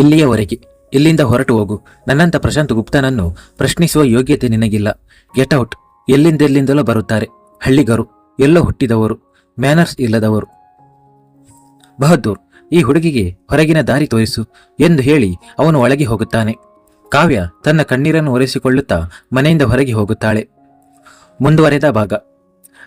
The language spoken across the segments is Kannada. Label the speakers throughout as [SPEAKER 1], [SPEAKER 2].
[SPEAKER 1] ಇಲ್ಲಿಯವರೆಗೆ, ಇಲ್ಲಿಂದ ಹೊರಟು ಹೋಗು. ನನ್ನಂತ ಪ್ರಶಾಂತ್ ಗುಪ್ತನನ್ನು ಪ್ರಶ್ನಿಸುವ ಯೋಗ್ಯತೆ ನಿನಗಿಲ್ಲ. Get out. ಎಲ್ಲಿಂದೆಲ್ಲಿಂದಲೋ ಬರುತ್ತಾರೆ. ಹಳ್ಳಿಗರು, ಎಲ್ಲೋ ಹುಟ್ಟಿದವರು, ಮ್ಯಾನರ್ಸ್ ಇಲ್ಲದವರು. ಬಹದ್ದೂರ್, ಈ ಹುಡುಗಿಗೆ ಹೊರಗಿನ ದಾರಿ ತೋರಿಸು ಎಂದು ಹೇಳಿ ಅವನು ಒಳಗೆ ಹೋಗುತ್ತಾನೆ. ಕಾವ್ಯ ತನ್ನ ಕಣ್ಣೀರನ್ನು ಒರೆಸಿಕೊಳ್ಳುತ್ತಾ ಮನೆಯಿಂದ ಹೊರಗೆ ಹೋಗುತ್ತಾಳೆ. ಮುಂದುವರೆದ ಭಾಗ.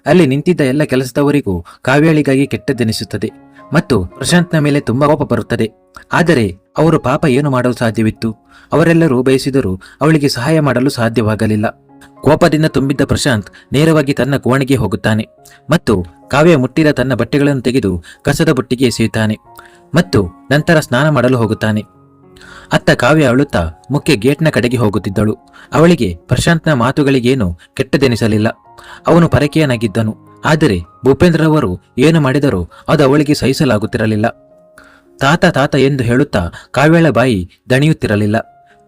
[SPEAKER 1] ಅಲ್ಲಿ ನಿಂತಿದ್ದ ಎಲ್ಲ ಕೆಲಸದವರಿಗೂ ಕಾವ್ಯಾಳಿಗಾಗಿ ಕೆಟ್ಟದ್ದೆನಿಸುತ್ತದೆ. ಮತ್ತು ಪ್ರಶಾಂತ್ನ ಮೇಲೆ ತುಂಬಾ ಕೋಪ ಬರುತ್ತದೆ. ಆದರೆ ಅವರು ಪಾಪ ಏನು ಮಾಡಲು ಸಾಧ್ಯವಿತ್ತು? ಅವರೆಲ್ಲರೂ ಬಯಸಿದರೂ ಅವಳಿಗೆ ಸಹಾಯ ಮಾಡಲು ಸಾಧ್ಯವಾಗಲಿಲ್ಲ. ಕೋಪದಿಂದ ತುಂಬಿದ್ದ ಪ್ರಶಾಂತ್ ನೇರವಾಗಿ ತನ್ನ ಕೋಣೆಗೆ ಹೋಗುತ್ತಾನೆ ಮತ್ತು ಕಾವ್ಯ ಮುಟ್ಟಿದ ತನ್ನ ಬಟ್ಟೆಗಳನ್ನು ತೆಗೆದು ಕಸದ ಬುಟ್ಟಿಗೆ ಎಸೆಯುತ್ತಾನೆ ಮತ್ತು ನಂತರ ಸ್ನಾನ ಮಾಡಲು ಹೋಗುತ್ತಾನೆ. ಅತ್ತ ಕಾವ್ಯ ಅಳುತ್ತಾ ಮುಖ್ಯ ಗೇಟ್ನ ಕಡೆಗೆ ಹೋಗುತ್ತಿದ್ದಳು. ಅವಳಿಗೆ ಪ್ರಶಾಂತ್ನ ಮಾತುಗಳಿಗೇನು ಕೆಟ್ಟದೆನಿಸಲಿಲ್ಲ. ಅವನು ಪರಕೀಯನಾಗಿದ್ದನು. ಆದರೆ ಭೂಪೇಂದ್ರವರು ಏನು ಮಾಡಿದರೂ ಅದು ಅವಳಿಗೆ ಸಹಿಸಲಾಗುತ್ತಿರಲಿಲ್ಲ. ತಾತ ತಾತ ಎಂದು ಹೇಳುತ್ತಾ ಕಾವ್ಯಳ ಬಾಯಿ ದಣಿಯುತ್ತಿರಲಿಲ್ಲ.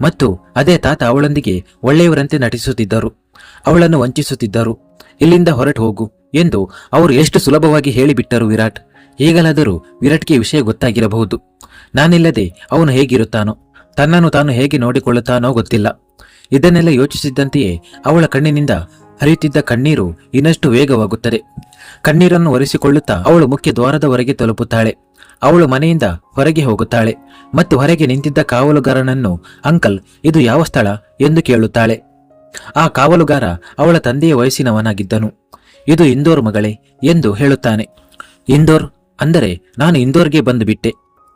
[SPEAKER 1] ಮತ್ತು ಅದೇ ತಾತ ಅವಳೊಂದಿಗೆ ಒಳ್ಳೆಯವರಂತೆ ನಟಿಸುತ್ತಿದ್ದರು. ಅವಳನ್ನು ವಂಚಿಸುತ್ತಿದ್ದರು. ಇಲ್ಲಿಂದ ಹೊರಟು ಹೋಗು ಎಂದು ಅವರು ಎಷ್ಟು ಸುಲಭವಾಗಿ ಹೇಳಿಬಿಟ್ಟರು ವಿರಾಟ್. ಈಗಲಾದರೂ ವಿರಾಟ್ಗೆ ವಿಷಯ ಗೊತ್ತಾಗಿರಬಹುದು. ನಾನಿಲ್ಲದೆ ಅವನು ಹೇಗಿರುತ್ತಾನೋ, ತನ್ನನ್ನು ತಾನು ಹೇಗೆ ನೋಡಿಕೊಳ್ಳುತ್ತಾನೋ ಗೊತ್ತಿಲ್ಲ. ಇದನ್ನೆಲ್ಲ ಯೋಚಿಸಿದ್ದಂತೆಯೇ ಅವಳ ಕಣ್ಣಿನಿಂದ ಹರಿಯುತ್ತಿದ್ದ ಕಣ್ಣೀರು ಇನ್ನಷ್ಟು ವೇಗವಾಗುತ್ತದೆ. ಕಣ್ಣೀರನ್ನು ಒರೆಸಿಕೊಳ್ಳುತ್ತಾ ಅವಳು ಮುಖ್ಯ ದ್ವಾರದವರೆಗೆ ತಲುಪುತ್ತಾಳೆ. ಅವಳು ಮನೆಯಿಂದ ಹೊರಗೆ ಹೋಗುತ್ತಾಳೆ ಮತ್ತು ಹೊರಗೆ ನಿಂತಿದ್ದ ಕಾವಲುಗಾರನನ್ನು, ಅಂಕಲ್, ಇದು ಯಾವ ಸ್ಥಳ? ಎಂದು ಕೇಳುತ್ತಾಳೆ. ಆ ಕಾವಲುಗಾರ ಅವಳ ತಂದೆಯ ವಯಸ್ಸಿನವನಾಗಿದ್ದನು. ಇದು ಇಂದೋರ್ ಮಗಳೇ ಎಂದು ಹೇಳುತ್ತಾನೆ. ಇಂದೋರ್? ಅಂದರೆ ನಾನು ಇಂದೋರ್ಗೆ ಬಂದು ಬಿಟ್ಟೆ.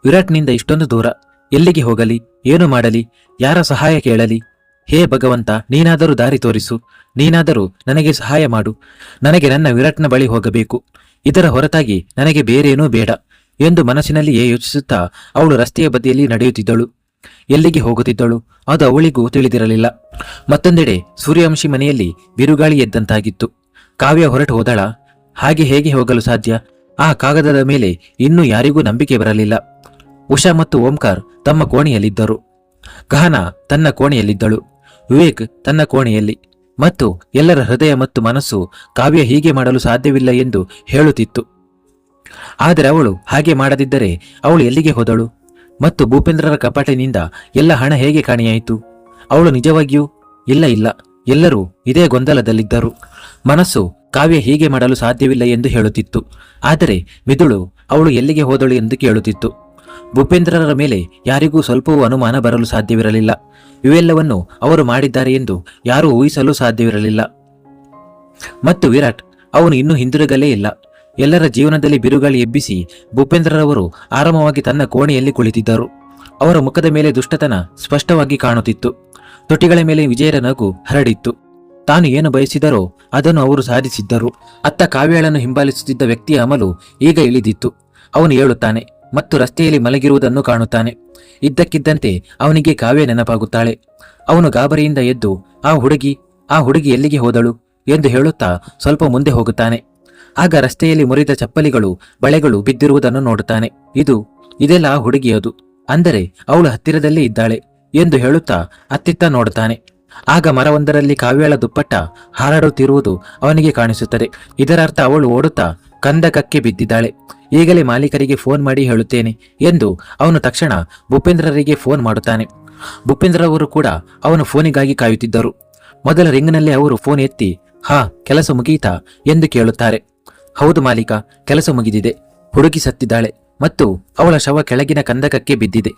[SPEAKER 1] ವಿರಾಟ್ನಿಂದ ಇಷ್ಟೊಂದು ದೂರ. ಎಲ್ಲಿಗೆ ಹೋಗಲಿ? ಏನು ಮಾಡಲಿ? ಯಾರ ಸಹಾಯ ಕೇಳಲಿ? ಹೇ ಭಗವಂತ, ನೀನಾದರೂ ದಾರಿ ತೋರಿಸು. ನೀನಾದರೂ ನನಗೆ ಸಹಾಯ ಮಾಡು. ನನಗೆ ನನ್ನ ವಿರಾಟ್ನ ಬಳಿ ಹೋಗಬೇಕು. ಇದರ ಹೊರತಾಗಿ ನನಗೆ ಬೇರೇನೂ ಬೇಡ ಎಂದು ಮನಸ್ಸಿನಲ್ಲಿಯೇ ಯೋಚಿಸುತ್ತಾ ಅವಳು ರಸ್ತೆಯ ಬದಿಯಲ್ಲಿ ನಡೆಯುತ್ತಿದ್ದಳು. ಎಲ್ಲಿಗೆ ಹೋಗುತ್ತಿದ್ದಳು? ಅದು ಅವಳಿಗೂ ತಿಳಿದಿರಲಿಲ್ಲ. ಮತ್ತೊಂದೆಡೆ ಸೂರ್ಯವಂಶಿ ಮನೆಯಲ್ಲಿ ಬಿರುಗಾಳಿ ಎದ್ದಂತಾಗಿತ್ತು. ಕಾವ್ಯ ಹೊರಟು ಹೋದಳ. ಹಾಗೆ ಹೇಗೆ ಹೋಗಲು ಸಾಧ್ಯ? ಆ ಕಾಗದದ ಮೇಲೆ ಇನ್ನೂ ಯಾರಿಗೂ ನಂಬಿಕೆ ಬರಲಿಲ್ಲ. ಉಷಾ ಮತ್ತು ಓಂಕಾರ್ ತಮ್ಮ ಕೋಣೆಯಲ್ಲಿದ್ದರು. ಗಹನ ತನ್ನ ಕೋಣೆಯಲ್ಲಿದ್ದಳು. ವಿವೇಕ್ ತನ್ನ ಕೋಣೆಯಲ್ಲಿ ಮತ್ತು ಎಲ್ಲರ ಹೃದಯ ಮತ್ತು ಮನಸ್ಸು ಕಾವ್ಯ ಹೀಗೆ ಮಾಡಲು ಸಾಧ್ಯವಿಲ್ಲ ಎಂದು ಹೇಳುತ್ತಿತ್ತು. ಆದರೆ ಅವಳು ಹಾಗೆ ಮಾಡದಿದ್ದರೆ ಅವಳು ಎಲ್ಲಿಗೆ ಹೋದಳು? ಮತ್ತು ಭೂಪೇಂದ್ರರ ಕಪಾಟಿನಿಂದ ಎಲ್ಲ ಹಣ ಹೇಗೆ ಕಾಣೆಯಾಯಿತು? ಅವಳು ನಿಜವಾಗಿಯೂ ಇಲ್ಲ ಇಲ್ಲ, ಎಲ್ಲರೂ ಇದೇ ಗೊಂದಲದಲ್ಲಿದ್ದರು. ಮನಸ್ಸು ಕಾವ್ಯ ಹೀಗೆ ಮಾಡಲು ಸಾಧ್ಯವಿಲ್ಲ ಎಂದು ಹೇಳುತ್ತಿತ್ತು. ಆದರೆ ಮಿದುಳು ಅವಳು ಎಲ್ಲಿಗೆ ಹೋದಳು ಎಂದು ಕೇಳುತ್ತಿತ್ತು. ಭೂಪೇಂದ್ರರ ಮೇಲೆ ಯಾರಿಗೂ ಸ್ವಲ್ಪವೂ ಅನುಮಾನ ಬರಲು ಸಾಧ್ಯವಿರಲಿಲ್ಲ. ಇವೆಲ್ಲವನ್ನು ಅವರು ಮಾಡಿದ್ದಾರೆ ಎಂದು ಯಾರೂ ಊಹಿಸಲು ಸಾಧ್ಯವಿರಲಿಲ್ಲ. ಮತ್ತು ವಿರಾಟ್, ಅವನು ಇನ್ನೂ ಹಿಂದಿರುಗಲೇ ಇಲ್ಲ. ಎಲ್ಲರ ಜೀವನದಲ್ಲಿ ಬಿರುಗಾಳಿ ಎಬ್ಬಿಸಿ ಭೂಪೇಂದ್ರರವರು ಆರಾಮವಾಗಿ ತನ್ನ ಕೋಣೆಯಲ್ಲಿ ಕುಳಿತಿದ್ದರು. ಅವರ ಮುಖದ ಮೇಲೆ ದುಷ್ಟತನ ಸ್ಪಷ್ಟವಾಗಿ ಕಾಣುತ್ತಿತ್ತು. ತೊಟ್ಟಿಗಳ ಮೇಲೆ ವಿಜಯರ ನಗು ಹರಡಿತ್ತು. ತಾನು ಏನು ಬಯಸಿದರೋ ಅದನ್ನು ಅವರು ಸಾಧಿಸಿದ್ದರು. ಅತ್ತ ಕಾವ್ಯಳನ್ನು ಹಿಂಬಾಲಿಸುತ್ತಿದ್ದ ವ್ಯಕ್ತಿಯ ಅಮಲು ಈಗ ಇಳಿದಿತ್ತು. ಅವನು ಹೇಳುತ್ತಾನೆ ಮತ್ತು ರಸ್ತೆಯಲ್ಲಿ ಮಲಗಿರುವುದನ್ನು ಕಾಣುತ್ತಾನೆ. ಇದ್ದಕ್ಕಿದ್ದಂತೆ ಅವನಿಗೆ ಕಾವ್ಯ ನೆನಪಾಗುತ್ತಾಳೆ. ಅವನು ಗಾಬರಿಯಿಂದ ಎದ್ದು, ಆ ಹುಡುಗಿ ಆ ಹುಡುಗಿ ಎಲ್ಲಿಗೆ ಹೋದಳು? ಎಂದು ಹೇಳುತ್ತಾ ಸ್ವಲ್ಪ ಮುಂದೆ ಹೋಗುತ್ತಾನೆ. ಆಗ ರಸ್ತೆಯಲ್ಲಿ ಮುರಿದ ಚಪ್ಪಲಿಗಳು, ಬಳೆಗಳು ಬಿದ್ದಿರುವುದನ್ನು ನೋಡುತ್ತಾನೆ. ಇದು, ಇದೆಲ್ಲ ಆ ಹುಡುಗಿಯದು. ಅಂದರೆ ಅವಳು ಹತ್ತಿರದಲ್ಲೇ ಇದ್ದಾಳೆ ಎಂದು ಹೇಳುತ್ತಾ ಅತ್ತಿತ್ತ ನೋಡುತ್ತಾನೆ. ಆಗ ಮರವೊಂದರಲ್ಲಿ ಕಾವ್ಯಾಳ ದುಪ್ಪಟ್ಟ ಹಾರಾಡುತ್ತಿರುವುದು ಅವನಿಗೆ ಕಾಣಿಸುತ್ತದೆ. ಇದರರ್ಥ ಅವಳು ಓಡುತ್ತಾ ಕಂದಕಕ್ಕೆ ಬಿದ್ದಿದ್ದಾಳೆ. ಈಗಲೇ ಮಾಲೀಕರಿಗೆ ಫೋನ್ ಮಾಡಿ ಹೇಳುತ್ತೇನೆ ಎಂದು ಅವನು ತಕ್ಷಣ ಭೂಪೇಂದ್ರರಿಗೆ ಫೋನ್ ಮಾಡುತ್ತಾನೆ. ಭೂಪೇಂದ್ರವರು ಕೂಡ ಅವನ ಫೋನಿಗಾಗಿ ಕಾಯುತ್ತಿದ್ದರು. ಮೊದಲ ರಿಂಗ್ನಲ್ಲಿ ಅವರು ಫೋನ್ ಎತ್ತಿ, ಹಾ, ಕೆಲಸ ಮುಗಿಯಿತಾ ಎಂದು ಕೇಳುತ್ತಾರೆ. ಹೌದು ಮಾಲೀಕ, ಕೆಲಸ ಮುಗಿದಿದೆ. ಹುಡುಗಿ ಸತ್ತಿದ್ದಾಳೆ ಮತ್ತು ಅವಳ ಶವ ಕೆಳಗಿನ ಕಂದಕಕ್ಕೆ ಬಿದ್ದಿದೆ.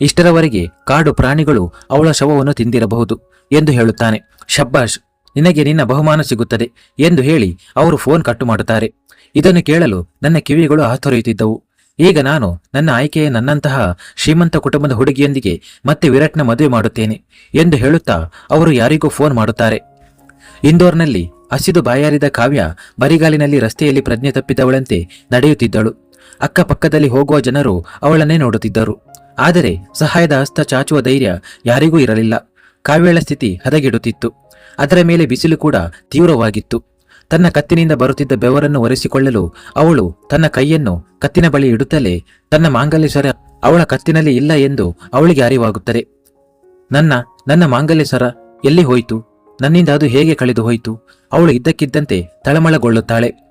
[SPEAKER 1] ಇಷ್ಟರವರೆಗೆ ಕಾಡು ಪ್ರಾಣಿಗಳು ಅವಳ ಶವವನ್ನು ತಿಂದಿರಬಹುದು ಎಂದು ಹೇಳುತ್ತಾನೆ. ಶಬ್ಬಾಷ್, ನಿನಗೆ ನಿನ್ನ ಬಹುಮಾನ ಸಿಗುತ್ತದೆ ಎಂದು ಹೇಳಿ ಅವರು ಫೋನ್ ಕಟ್ಟು ಮಾಡುತ್ತಾರೆ. ಇದನ್ನು ಕೇಳಲು ನನ್ನ ಕಿವಿಗಳು ಆತೊರೆಯುತ್ತಿದ್ದವು. ಈಗ ನಾನು ನನ್ನ ಆಯ್ಕೆಯ ನನ್ನಂತಹ ಶ್ರೀಮಂತ ಕುಟುಂಬದ ಹುಡುಗಿಯೊಂದಿಗೆ ಮತ್ತೆ ವಿರಾಟ್ನ ಮದುವೆ ಮಾಡುತ್ತೇನೆ ಎಂದು ಹೇಳುತ್ತಾ ಅವರು ಯಾರಿಗೂ ಫೋನ್ ಮಾಡುತ್ತಾರೆ. ಇಂದೋರ್ನಲ್ಲಿ ಹಸಿದು ಬಾಯಾರಿದ ಕಾವ್ಯ ಬರಿಗಾಲಿನಲ್ಲಿ ರಸ್ತೆಯಲ್ಲಿ ಪ್ರಜ್ಞೆ ತಪ್ಪಿದವಳಂತೆ ನಡೆಯುತ್ತಿದ್ದಳು. ಅಕ್ಕಪಕ್ಕದಲ್ಲಿ ಹೋಗುವ ಜನರು ಅವಳನ್ನೇ ನೋಡುತ್ತಿದ್ದರು. ಆದರೆ ಸಹಾಯದ ಹಸ್ತ ಚಾಚುವ ಧೈರ್ಯ ಯಾರಿಗೂ ಇರಲಿಲ್ಲ. ಕಾವ್ಯಳ ಸ್ಥಿತಿ ಹದಗೆಡುತ್ತಿತ್ತು. ಅದರ ಮೇಲೆ ಬಿಸಿಲು ಕೂಡ ತೀವ್ರವಾಗಿತ್ತು. ತನ್ನ ಕತ್ತಿನಿಂದ ಬರುತ್ತಿದ್ದ ಬೆವರನ್ನು ಒರೆಸಿಕೊಳ್ಳಲು ಅವಳು ತನ್ನ ಕೈಯನ್ನು ಕತ್ತಿನ ಬಳಿ ಇಡುತ್ತಲೇ ತನ್ನ ಮಾಂಗಲ್ಯ ಸರ ಅವಳ ಕತ್ತಿನಲ್ಲಿ ಇಲ್ಲ ಎಂದು ಅವಳಿಗೆ ಅರಿವಾಗುತ್ತದೆ. ನನ್ನ ನನ್ನ ಮಾಂಗಲ್ಯ ಸರ ಎಲ್ಲಿ ಹೋಯಿತು? ನನ್ನಿಂದ ಅದು ಹೇಗೆ ಕಳೆದು ಹೋಯಿತು? ಅವಳು ಇದ್ದಕ್ಕಿದ್ದಂತೆ ತಳಮಳಗೊಳ್ಳುತ್ತಾಳೆ.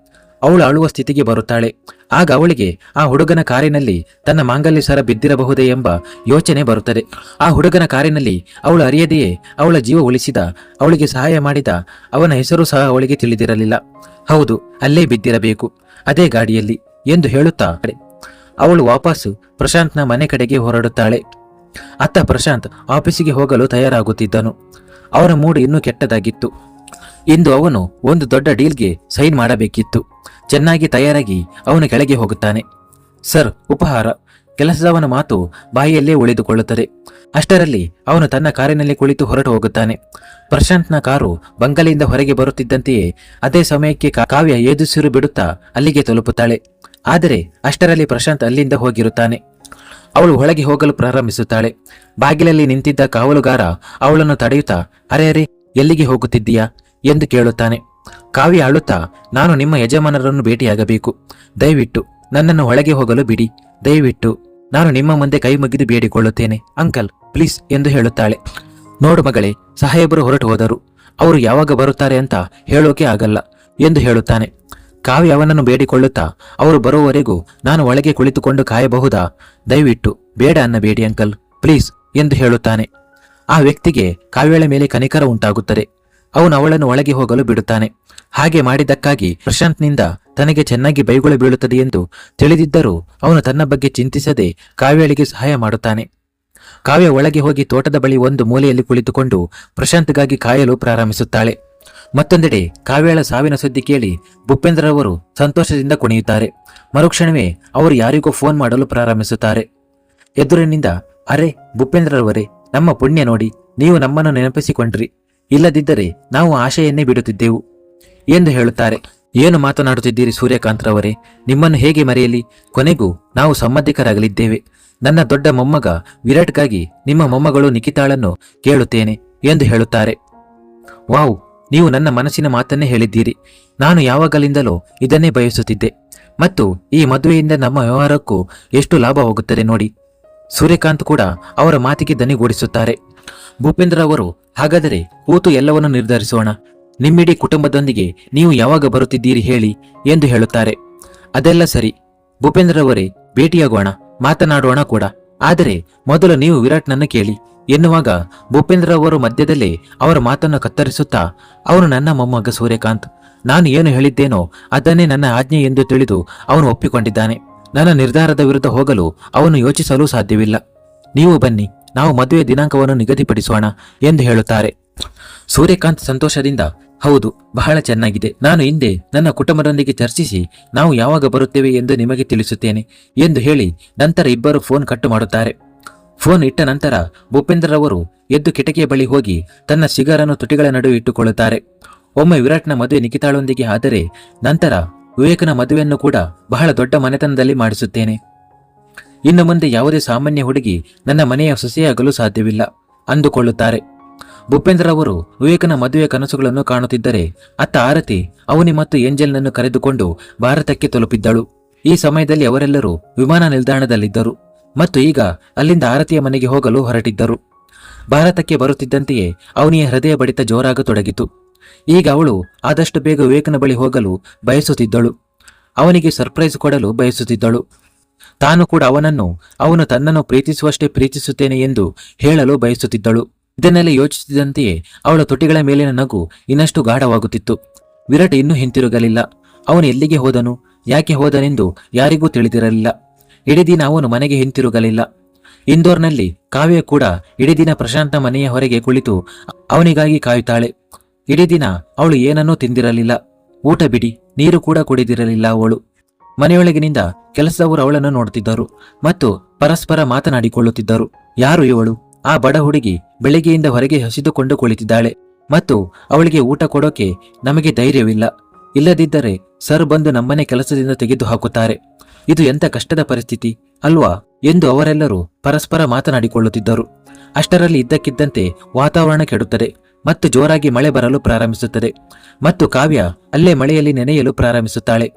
[SPEAKER 1] ಅವಳು ಅಳುವ ಸ್ಥಿತಿಗೆ ಬರುತ್ತಾಳೆ. ಆಗ ಅವಳಿಗೆ, ಆ ಹುಡುಗನ ಕಾರಿನಲ್ಲಿ ತನ್ನ ಮಾಂಗಲ್ಯ ಸರ ಬಿದ್ದಿರಬಹುದೇ ಎಂಬ ಯೋಚನೆ ಬರುತ್ತದೆ. ಆ ಹುಡುಗನ ಕಾರಿನಲ್ಲಿ ಅವಳು ಅರಿಯದೆಯೇ ಅವಳ ಜೀವ ಉಳಿಸಿದ, ಅವಳಿಗೆ ಸಹಾಯ ಮಾಡಿದ, ಅವನ ಹೆಸರು ಸಹ ಅವಳಿಗೆ ತಿಳಿದಿರಲಿಲ್ಲ. ಹೌದು, ಅಲ್ಲೇ ಬಿದ್ದಿರಬೇಕು, ಅದೇ ಗಾಡಿಯಲ್ಲಿ ಎಂದು ಹೇಳುತ್ತಾ ಅವಳು. ವಾಪಸ್ಸು ಪ್ರಶಾಂತ್ನ ಮನೆ ಕಡೆಗೆ ಹೊರಡುತ್ತಾಳೆ. ಅತ್ತ ಪ್ರಶಾಂತ್ ಆಫೀಸಿಗೆ ಹೋಗಲು ತಯಾರಾಗುತ್ತಿದ್ದನು. ಅವರ ಮೂಡ್ ಇನ್ನೂ ಕೆಟ್ಟದಾಗಿತ್ತು. ಇಂದು ಅವನು ಒಂದು ದೊಡ್ಡ ಡೀಲ್ಗೆ ಸೈನ್ ಮಾಡಬೇಕಿತ್ತು. ಚೆನ್ನಾಗಿ ತಯಾರಾಗಿ ಅವನು ಕೆಳಗೆ ಹೋಗುತ್ತಾನೆ. ಸರ್, ಉಪಹಾರ. ಕೆಲಸದವನ ಮಾತು ಬಾಯಿಯಲ್ಲೇ ಉಳಿದುಕೊಳ್ಳುತ್ತದೆ. ಅಷ್ಟರಲ್ಲಿ ಅವನು ತನ್ನ ಕಾರಿನಲ್ಲಿ ಕುಳಿತು ಹೊರಟು ಹೋಗುತ್ತಾನೆ. ಪ್ರಶಾಂತ್ನ ಕಾರು ಬಂಗಲೆಯಿಂದ ಹೊರಗೆ ಬರುತ್ತಿದ್ದಂತೆಯೇ ಅದೇ ಸಮಯಕ್ಕೆ ಕಾವ್ಯ ಏದುಸಿರು ಬಿಡುತ್ತಾ ಅಲ್ಲಿಗೆ ತಲುಪುತ್ತಾಳೆ. ಆದರೆ ಅಷ್ಟರಲ್ಲಿ ಪ್ರಶಾಂತ್ ಅಲ್ಲಿಂದ ಹೋಗಿರುತ್ತಾನೆ. ಅವಳು ಒಳಗೆ ಹೋಗಲು ಪ್ರಾರಂಭಿಸುತ್ತಾಳೆ. ಬಾಗಿಲಲ್ಲಿ ನಿಂತಿದ್ದ ಕಾವಲುಗಾರ ಅವಳನ್ನು ತಡೆಯುತ್ತಾ, ಅರೆ ಅರೆ, ಎಲ್ಲಿಗೆ ಹೋಗುತ್ತಿದ್ದೀಯಾ? ಎಂದು ಕೇಳುತ್ತಾನೆ. ಕಾವ್ಯ ಅಳುತ್ತಾ, ನಾನು ನಿಮ್ಮ ಯಜಮಾನರನ್ನು ಭೇಟಿಯಾಗಬೇಕು. ದಯವಿಟ್ಟು ನನ್ನನ್ನು ಒಳಗೆ ಹೋಗಲು ಬಿಡಿ. ದಯವಿಟ್ಟು ನಾನು ನಿಮ್ಮ ಮುಂದೆ ಕೈ ಮುಗಿದು ಬೇಡಿಕೊಳ್ಳುತ್ತೇನೆ. ಅಂಕಲ್, ಪ್ಲೀಸ್, ಎಂದು ಹೇಳುತ್ತಾಳೆ. ನೋಡು ಮಗಳೇ ಸಾಹೇಬರು ಹೊರಟು ಹೋದರು. ಅವರು ಯಾವಾಗ ಬರುತ್ತಾರೆ ಅಂತ ಹೇಳೋಕೆ ಆಗಲ್ಲ, ಎಂದು ಹೇಳುತ್ತಾನೆ. ಕಾವ್ಯ ಅವನನ್ನು ಬೇಡಿಕೊಳ್ಳುತ್ತಾ, ಅವರು ಬರುವವರೆಗೂ ನಾನು ಒಳಗೆ ಕುಳಿತುಕೊಂಡು ಕಾಯಬಹುದಾ? ದಯವಿಟ್ಟು ಬೇಡ ಅನ್ನಬೇಡಿ ಅಂಕಲ್, ಪ್ಲೀಸ್, ಎಂದು ಹೇಳುತ್ತಾನೆ. ಆ ವ್ಯಕ್ತಿಗೆ ಕಾವ್ಯಳ ಮೇಲೆ ಕನಿಕರ ಉಂಟಾಗುತ್ತದೆ. ಅವನು ಅವಳನ್ನು ಒಳಗೆ ಹೋಗಲು ಬಿಡುತ್ತಾನೆ. ಹಾಗೆ ಮಾಡಿದ್ದಕ್ಕಾಗಿ ಪ್ರಶಾಂತ್ನಿಂದ ತನಗೆ ಚೆನ್ನಾಗಿ ಬೈಗುಳ ಬೀಳುತ್ತದೆ ಎಂದು ತಿಳಿದಿದ್ದರೂ ಅವನು ತನ್ನ ಬಗ್ಗೆ ಚಿಂತಿಸದೆ ಕಾವ್ಯಳಿಗೆ ಸಹಾಯ ಮಾಡುತ್ತಾನೆ. ಕಾವ್ಯ ಒಳಗೆ ಹೋಗಿ ತೋಟದ ಬಳಿ ಒಂದು ಮೂಲೆಯಲ್ಲಿ ಕುಳಿತುಕೊಂಡು ಪ್ರಶಾಂತ್ಗಾಗಿ ಕಾಯಲು ಪ್ರಾರಂಭಿಸುತ್ತಾಳೆ. ಮತ್ತೊಂದೆಡೆ ಕಾವ್ಯಳ ಸಾವಿನ ಸುದ್ದಿ ಕೇಳಿ ಭೂಪೇಂದ್ರರವರು ಸಂತೋಷದಿಂದ ಕುಣಿಯುತ್ತಾರೆ. ಮರುಕ್ಷಣವೇ ಅವರು ಯಾರಿಗೂ ಫೋನ್ ಮಾಡಲು ಪ್ರಾರಂಭಿಸುತ್ತಾರೆ. ಎದುರಿನಿಂದ, ಅರೆ ಭೂಪೇಂದ್ರರವರೇ, ನಮ್ಮ ಪುಣ್ಯ ನೋಡಿ, ನೀವು ನಮ್ಮನ್ನು ನೆನಪಿಸಿಕೊಂಡ್ರಿ. ಇಲ್ಲದಿದ್ದರೆ ನಾವು ಆಶೆಯನ್ನೇ ಬಿಡುತ್ತಿದ್ದೆವು ಎಂದು ಹೇಳುತ್ತಾರೆ. ಏನು ಮಾತನಾಡುತ್ತಿದ್ದೀರಿ ಸೂರ್ಯಕಾಂತ್ರವರೇ ನಿಮ್ಮನ್ನು ಹೇಗೆ ಮರೆಯಲಿ? ಕೊನೆಗೂ ನಾವು ಸಂಬಂಧಿಕರಾಗಲಿದ್ದೇವೆ. ನನ್ನ ದೊಡ್ಡ ಮೊಮ್ಮಗ ವಿರಾಟ್ಗಾಗಿ ನಿಮ್ಮ ಮೊಮ್ಮಗಳು ನಿಖಿತಾಳನ್ನು ಕೇಳುತ್ತೇನೆ ಎಂದು ಹೇಳುತ್ತಾರೆ. ವಾವ್, ನೀವು ನನ್ನ ಮನಸ್ಸಿನ ಮಾತನ್ನೇ ಹೇಳಿದ್ದೀರಿ. ನಾನು ಯಾವಾಗಲಿಂದಲೂ ಇದನ್ನೇ ಬಯಸುತ್ತಿದ್ದೆ. ಮತ್ತು ಈ ಮದುವೆಯಿಂದ ನಮ್ಮ ವ್ಯವಹಾರಕ್ಕೂ ಎಷ್ಟು ಲಾಭವಾಗುತ್ತದೆ ನೋಡಿ. ಸೂರ್ಯಕಾಂತ್ ಕೂಡ ಅವರ ಮಾತಿಗೆ ದನಿಗೂಡಿಸುತ್ತಾರೆ. ಭೂಪೇಂದ್ರ ಅವರು ಹಾಗಾದರೆ ಕೂತು ಎಲ್ಲವನ್ನು ನಿರ್ಧರಿಸೋಣ. ನಿಮ್ಮಿಡೀ ಕುಟುಂಬದೊಂದಿಗೆ ನೀವು ಯಾವಾಗ ಬರುತ್ತಿದ್ದೀರಿ ಹೇಳಿ ಎಂದು ಹೇಳುತ್ತಾರೆ. ಅದೆಲ್ಲ ಸರಿ. ಭೂಪೇಂದ್ರವರೇ ಭೇಟಿಯಾಗೋಣ, ಮಾತನಾಡೋಣ ಕೂಡ. ಆದರೆ ಮೊದಲು ನೀವು ವಿರಾಟ್ನನ್ನು ಕೇಳಿ. ಎನ್ನುವಾಗ ಭೂಪೇಂದ್ರ ಅವರು ಮಧ್ಯದಲ್ಲೇ ಅವರ ಮಾತನ್ನು ಕತ್ತರಿಸುತ್ತಾ, ಅವನು ನನ್ನ ಮೊಮ್ಮಗ ಸೂರ್ಯಕಾಂತ್. ನಾನು ಏನು ಹೇಳಿದ್ದೇನೋ ಅದನ್ನೇ ನನ್ನ ಆಜ್ಞೆ ಎಂದು ತಿಳಿದು ಅವನು ಒಪ್ಪಿಕೊಂಡಿದ್ದಾನೆ. ನನ್ನ ನಿರ್ಧಾರದ ವಿರುದ್ಧ ಹೋಗಲು ಅವನು ಯೋಚಿಸಲು ಸಾಧ್ಯವಿಲ್ಲ. ನೀವು ಬನ್ನಿ. ನಾವು ಮದುವೆ ದಿನಾಂಕವನ್ನು ನಿಗದಿಪಡಿಸೋಣ ಎಂದು ಹೇಳುತ್ತಾರೆ. ಸೂರ್ಯಕಾಂತ್ ಸಂತೋಷದಿಂದ, ಹೌದು, ಬಹಳ ಚೆನ್ನಾಗಿದೆ. ನಾನು ಹಿಂದೆ ನನ್ನ ಕುಟುಂಬದೊಂದಿಗೆ ಚರ್ಚಿಸಿ ನಾವು ಯಾವಾಗ ಬರುತ್ತೇವೆ ಎಂದು ನಿಮಗೆ ತಿಳಿಸುತ್ತೇನೆ ಎಂದು ಹೇಳಿ ನಂತರ ಇಬ್ಬರು ಫೋನ್ ಕಟ್ಟು ಮಾಡುತ್ತಾರೆ. ಫೋನ್ ಇಟ್ಟ ನಂತರ ಭೂಪೇಂದ್ರರವರು ಎದ್ದು ಕಿಟಕಿಯ ಬಳಿ ಹೋಗಿ ತನ್ನ ಸಿಗಾರನ್ನು ತುಟಿಗಳ ನಡುವೆ ಇಟ್ಟುಕೊಳ್ಳುತ್ತಾರೆ. ಒಮ್ಮೆ ವಿರಾಟ್ನ ಮದುವೆ ನಿಖಿತಾಳೊಂದಿಗೆ ಆದರೆ ನಂತರ ವಿವೇಕನ ಮದುವೆಯನ್ನು ಕೂಡ ಬಹಳ ದೊಡ್ಡ ಮನೆತನದಲ್ಲಿ ಮಾಡಿಸುತ್ತೇನೆ. ಇನ್ನು ಮುಂದೆ ಯಾವುದೇ ಸಾಮಾನ್ಯ ಹುಡುಗಿ ನನ್ನ ಮನೆಯ ಸೊಸೆಯಾಗಲು ಸಾಧ್ಯವಿಲ್ಲ ಅಂದುಕೊಳ್ಳುತ್ತಾರೆ. ಭೂಪೇಂದ್ರ ಅವರು ವಿವೇಕನ ಮದುವೆ ಕನಸುಗಳನ್ನು ಕಾಣುತ್ತಿದ್ದರೆ ಅತ್ತ ಆರತಿ ಅವನಿ ಮತ್ತು ಏಂಜಲ್ನನ್ನು ಕರೆದುಕೊಂಡು ಭಾರತಕ್ಕೆ ತಲುಪಿದ್ದಳು. ಈ ಸಮಯದಲ್ಲಿ ಅವರೆಲ್ಲರೂ ವಿಮಾನ ನಿಲ್ದಾಣದಲ್ಲಿದ್ದರು ಮತ್ತು ಈಗ ಅಲ್ಲಿಂದ ಆರತಿಯ ಮನೆಗೆ ಹೋಗಲು ಹೊರಟಿದ್ದರು. ಭಾರತಕ್ಕೆ ಬರುತ್ತಿದ್ದಂತೆಯೇ ಅವನಿಯ ಹೃದಯ ಬಡಿತ ಜೋರಾಗತೊಡಗಿತು. ಈಗ ಅವಳು ಆದಷ್ಟು ಬೇಗ ವಿವೇಕನ ಬಳಿ ಹೋಗಲು ಬಯಸುತ್ತಿದ್ದಳು. ಅವನಿಗೆ ಸರ್ಪ್ರೈಸ್ ಕೊಡಲು ಬಯಸುತ್ತಿದ್ದಳು. ತಾನು ಕೂಡ ಅವನನ್ನು, ಅವನು ತನ್ನನ್ನು ಪ್ರೀತಿಸುವಷ್ಟೇ ಪ್ರೀತಿಸುತ್ತೇನೆ ಎಂದು ಹೇಳಲು ಬಯಸುತ್ತಿದ್ದಳು. ಇದನ್ನೆಲ್ಲ ಯೋಚಿಸಿದಂತೆಯೇ ಅವಳ ತುಟಿಗಳ ಮೇಲಿನ ನಗು ಇನ್ನಷ್ಟು ಗಾಢವಾಗುತ್ತಿತ್ತು. ವಿರಾಟ್ ಇನ್ನೂ ಹಿಂತಿರುಗಲಿಲ್ಲ. ಅವನು ಎಲ್ಲಿಗೆ ಹೋದನು, ಯಾಕೆ ಹೋದನೆಂದು ಯಾರಿಗೂ ತಿಳಿದಿರಲಿಲ್ಲ. ಇಡೀ ದಿನ ಅವನು ಮನೆಗೆ ಹಿಂತಿರುಗಲಿಲ್ಲ. ಇಂದೋರ್ನಲ್ಲಿ ಕಾವ್ಯ ಕೂಡ ಇಡೀ ದಿನ ಪ್ರಶಾಂತ ಮನೆಯ ಹೊರಗೆ ಕುಳಿತು ಅವನಿಗಾಗಿ ಕಾಯುತ್ತಾಳೆ. ಇಡೀ ದಿನ ಅವಳು ಏನನ್ನೂ ತಿಂದಿರಲಿಲ್ಲ. ಊಟ ಬಿಡಿ, ನೀರು ಕೂಡ ಕುಡಿದಿರಲಿಲ್ಲ ಅವಳು. ಮನೆಯೊಳಗಿನಿಂದ ಕೆಲಸದವರು ಅವಳನ್ನು ನೋಡುತ್ತಿದ್ದರು ಮತ್ತು ಪರಸ್ಪರ ಮಾತನಾಡಿಕೊಳ್ಳುತ್ತಿದ್ದರು. ಯಾರು ಇವಳು? ಆ ಬಡ ಹುಡುಗಿ ಬೆಳಿಗ್ಗೆಯಿಂದ ಹೊರಗೆ ಹಸಿದುಕೊಂಡು ಕುಳಿತಿದ್ದಾಳೆ ಮತ್ತು ಅವಳಿಗೆ ಊಟ ಕೊಡೋಕೆ ನಮಗೆ ಧೈರ್ಯವಿಲ್ಲ. ಇಲ್ಲದಿದ್ದರೆ ಸರ್ ಬಂದು ನಮ್ಮನೆ ಕೆಲಸದಿಂದ ತೆಗೆದು ಹಾಕುತ್ತಾರೆ ಇದು ಎಂಥ ಕಷ್ಟದ ಪರಿಸ್ಥಿತಿ, ಅಲ್ವಾ? ಎಂದು ಅವರೆಲ್ಲರೂ ಪರಸ್ಪರ ಮಾತನಾಡಿಕೊಳ್ಳುತ್ತಿದ್ದರು. ಅಷ್ಟರಲ್ಲಿ ಇದ್ದಕ್ಕಿದ್ದಂತೆ ವಾತಾವರಣ ಕೆಡುತ್ತದೆ ಮತ್ತು ಜೋರಾಗಿ ಮಳೆ ಬರಲು ಪ್ರಾರಂಭಿಸುತ್ತದೆ ಮತ್ತು ಕಾವ್ಯ ಅಲ್ಲೇ ಮಳೆಯಲ್ಲಿ ನೆನೆಯಲು ಪ್ರಾರಂಭಿಸುತ್ತಾಳೆ.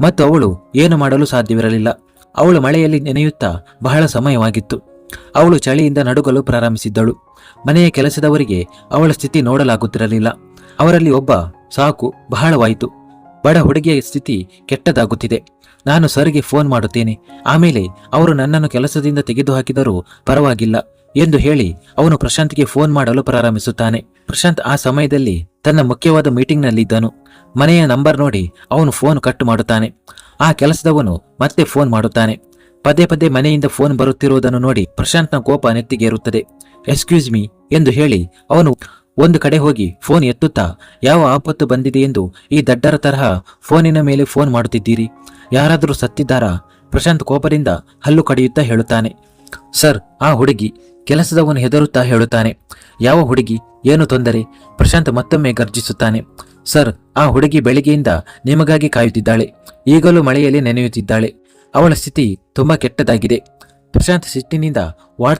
[SPEAKER 1] ಮತ್ತು ಅವಳು ಏನು ಮಾಡಲು ಸಾಧ್ಯವಿರಲಿಲ್ಲ. ಅವಳು ಮಳೆಯಲ್ಲಿ ನೆನೆಯುತ್ತಾ ಬಹಳ ಸಮಯವಾಗಿತ್ತು. ಅವಳು ಚಳಿಯಿಂದ ನಡುಗಲು ಪ್ರಾರಂಭಿಸಿದ್ದಳು. ಮನೆಯ ಕೆಲಸದವರಿಗೆ ಅವಳ ಸ್ಥಿತಿ ನೋಡಲಾಗುತ್ತಿರಲಿಲ್ಲ. ಅವರಲ್ಲಿ ಒಬ್ಬ ಸಾಕು ಬಹಳವಾಯಿತು. ಬಡ ಹುಡುಗಿಯ ಸ್ಥಿತಿ ಕೆಟ್ಟದಾಗುತ್ತಿದೆ. ನಾನು ಸರ್ಗೆ ಫೋನ್ ಮಾಡುತ್ತೇನೆ. ಆಮೇಲೆ ಅವರು ನನ್ನನ್ನು ಕೆಲಸದಿಂದ ತೆಗೆದುಹಾಕಿದರೂ ಪರವಾಗಿಲ್ಲ ಎಂದು ಹೇಳಿ ಅವನು ಪ್ರಶಾಂತ್ಗೆ ಫೋನ್ ಮಾಡಲು ಪ್ರಾರಂಭಿಸುತ್ತಾನೆ. ಪ್ರಶಾಂತ್ ಆ ಸಮಯದಲ್ಲಿ ತನ್ನ ಮುಖ್ಯವಾದ ಮೀಟಿಂಗ್ನಲ್ಲಿದ್ದನು. ಮನೆಯ ನಂಬರ್ ನೋಡಿ ಅವನು ಫೋನ್ ಕಟ್ ಮಾಡುತ್ತಾನೆ. ಆ ಕೆಲಸದವನು ಮತ್ತೆ ಫೋನ್ ಮಾಡುತ್ತಾನೆ. ಪದೇ ಪದೇ ಮನೆಯಿಂದ ಫೋನ್ ಬರುತ್ತಿರುವುದನ್ನು ನೋಡಿ ಪ್ರಶಾಂತ್ನ ಕೋಪ ನೆತ್ತಿಗೇರುತ್ತದೆ. ಎಕ್ಸ್ಕ್ಯೂಸ್ ಮೀ ಎಂದು ಹೇಳಿ ಅವನು ಒಂದು ಕಡೆ ಹೋಗಿ ಫೋನ್ ಎತ್ತುತ್ತಾ, ಯಾವ ಆಪತ್ತು ಬಂದಿದೆ ಎಂದು ಈ ದಡ್ಡರ ತರಹ ಫೋನಿನ ಮೇಲೆ ಫೋನ್ ಮಾಡುತ್ತಿದ್ದೀರಿ? ಯಾರಾದರೂ ಸತ್ತಿದ್ದಾರಾ? ಪ್ರಶಾಂತ್ ಕೋಪದಿಂದ ಹಲ್ಲು ಕಡಿಯುತ್ತಾ ಹೇಳುತ್ತಾನೆ. ಸರ್, ಆ ಹುಡುಗಿ ಕೆಲಸದವನು ಹೆದರುತ್ತಾ ಹೇಳುತ್ತಾನೆ. ಯಾವ ಹುಡುಗಿ? ಏನು ತೊಂದರೆ? ಪ್ರಶಾಂತ್ ಮತ್ತೊಮ್ಮೆ ಗರ್ಜಿಸುತ್ತಾನೆ. ಸರ್, ಆ ಹುಡುಗಿ ಬೆಳಿಗ್ಗೆಯಿಂದ ನಿಮಗಾಗಿ ಕಾಯುತ್ತಿದ್ದಾಳೆ. ಈಗಲೂ ಮಳೆಯಲ್ಲಿ ನೆನೆಯುತ್ತಿದ್ದಾಳೆ. ಅವಳ ಸ್ಥಿತಿ ತುಂಬಾ ಕೆಟ್ಟದಾಗಿದೆ. ಪ್ರಶಾಂತ್ ಸಿಟ್ಟಿನಿಂದ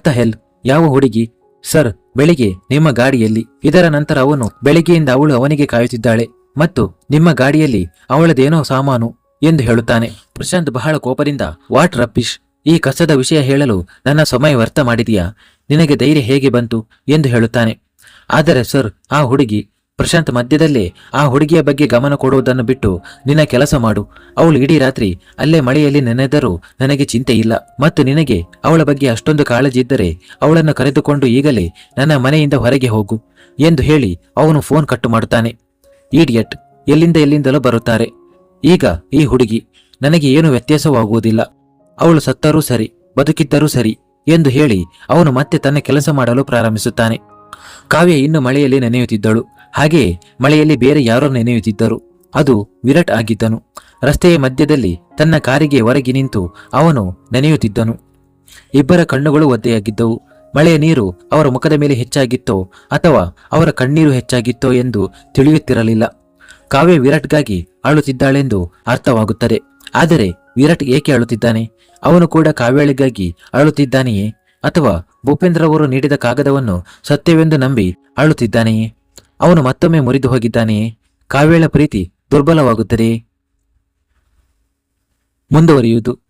[SPEAKER 1] ದ ಹೆಲ್, ಯಾವ ಹುಡುಗಿ? ಸರ್, ಬೆಳಿಗ್ಗೆ ನಿಮ್ಮ ಗಾಡಿಯಲ್ಲಿ, ಇದರ ನಂತರ ಅವನು ಬೆಳಿಗ್ಗೆಯಿಂದ ಅವಳು ಅವನಿಗೆ ಕಾಯುತ್ತಿದ್ದಾಳೆ ಮತ್ತು ನಿಮ್ಮ ಗಾಡಿಯಲ್ಲಿ ಅವಳದೇನೋ ಸಾಮಾನು ಎಂದು ಹೇಳುತ್ತಾನೆ. ಪ್ರಶಾಂತ್ ಬಹಳ ಕೋಪದಿಂದ, ವಾಟ್ ರಪ್ಪಿಶ್ ಈ ಕಸದ ವಿಷಯ ಹೇಳಲು ನನ್ನ ಸಮಯ ವ್ಯರ್ಥ ಮಾಡಿದೀಯಾ? ನಿನಗೆ ಧೈರ್ಯ ಹೇಗೆ ಬಂತು? ಎಂದು ಹೇಳುತ್ತಾನೆ. ಆದರೆ ಸರ್, ಆ ಹುಡುಗಿ ಪ್ರಶಾಂತ್ ಮಧ್ಯದಲ್ಲೇ ಆ ಹುಡುಗಿಯ ಬಗ್ಗೆ ಗಮನ ಕೊಡುವುದನ್ನು ಬಿಟ್ಟು, ನಿನ್ನ ಕೆಲಸ ಮಾಡು. ಅವಳು ಇಡೀ ರಾತ್ರಿ ಅಲ್ಲೇ ಮಳೆಯಲ್ಲಿ ನೆನೆದರೂ ನನಗೆ ಚಿಂತೆ ಇಲ್ಲ. ಮತ್ತು ನಿನಗೆ ಅವಳ ಬಗ್ಗೆ ಅಷ್ಟೊಂದು ಕಾಳಜಿ ಇದ್ದರೆ ಅವಳನ್ನು ಕರೆದುಕೊಂಡು ಈಗಲೇ ನನ್ನ ಮನೆಯಿಂದ ಹೊರಗೆ ಹೋಗು ಎಂದು ಹೇಳಿ ಅವನು ಫೋನ್ ಕಟ್ಟು ಮಾಡುತ್ತಾನೆ. ಈಡಿಯಟ್ ಎಲ್ಲಿಂದ ಎಲ್ಲಿಂದಲೂ ಬರುತ್ತಾರೆ. ಈಗ ಈ ಹುಡುಗಿ ನನಗೆ ಏನು ವ್ಯತ್ಯಾಸವಾಗುವುದಿಲ್ಲ. ಅವಳು ಸತ್ತರೂ ಸರಿ, ಬದುಕಿದ್ದರೂ ಸರಿ ಎಂದು ಹೇಳಿ ಅವನು ಮತ್ತೆ ತನ್ನ ಕೆಲಸ ಮಾಡಲು ಪ್ರಾರಂಭಿಸುತ್ತಾನೆ. ಕಾವ್ಯ ಇನ್ನು ಮಳೆಯಲ್ಲಿ ನೆನೆಯುತ್ತಿದ್ದಳು. ಹಾಗೆಯೇ ಮಳೆಯಲ್ಲಿ ಬೇರೆ ಯಾರೋ ನೆನೆಯುತ್ತಿದ್ದರು. ಅದು ವಿರಾಟ್ ಆಗಿದ್ದನು. ರಸ್ತೆಯ ಮಧ್ಯದಲ್ಲಿ ತನ್ನ ಕಾರಿಗೆ ಹೊರಗೆ ನಿಂತು ಅವನು ನೆನೆಯುತ್ತಿದ್ದನು. ಇಬ್ಬರ ಕಣ್ಣುಗಳು ಒದ್ದೆಯಾಗಿದ್ದವು. ಮಳೆಯ ನೀರು ಅವರ ಮುಖದ ಮೇಲೆ ಹೆಚ್ಚಾಗಿತ್ತೋ ಅಥವಾ ಅವರ ಕಣ್ಣೀರು ಹೆಚ್ಚಾಗಿತ್ತೋ ಎಂದು ತಿಳಿಯುತ್ತಿರಲಿಲ್ಲ. ಕಾವ್ಯ ವಿರಾಟ್ಗಾಗಿ ಅಳುತ್ತಿದ್ದಾಳೆಂದು ಅರ್ಥವಾಗುತ್ತದೆ. ಆದರೆ ವಿರಾಟ್ ಏಕೆ ಅಳುತ್ತಿದ್ದಾನೆ? ಅವನು ಕೂಡ ಕಾವ್ಯಳಿಗಾಗಿ ಅಳುತ್ತಿದ್ದಾನೆಯೇ ಅಥವಾ ಭೂಪೇಂದ್ರ ಅವರು ನೀಡಿದ ಕಾಗದವನ್ನು ಸತ್ಯವೆಂದು ನಂಬಿ ಅಳುತ್ತಿದ್ದಾನೆಯೇ? ಅವನು ಮತ್ತೊಮ್ಮೆ ಮುರಿದು ಹೋಗಿದ್ದಾನೆ. ಕಾವ್ಯಳ ಪ್ರೀತಿ ದುರ್ಬಲವಾಗುತ್ತದೆ. ಮುಂದುವರಿಯುವುದು.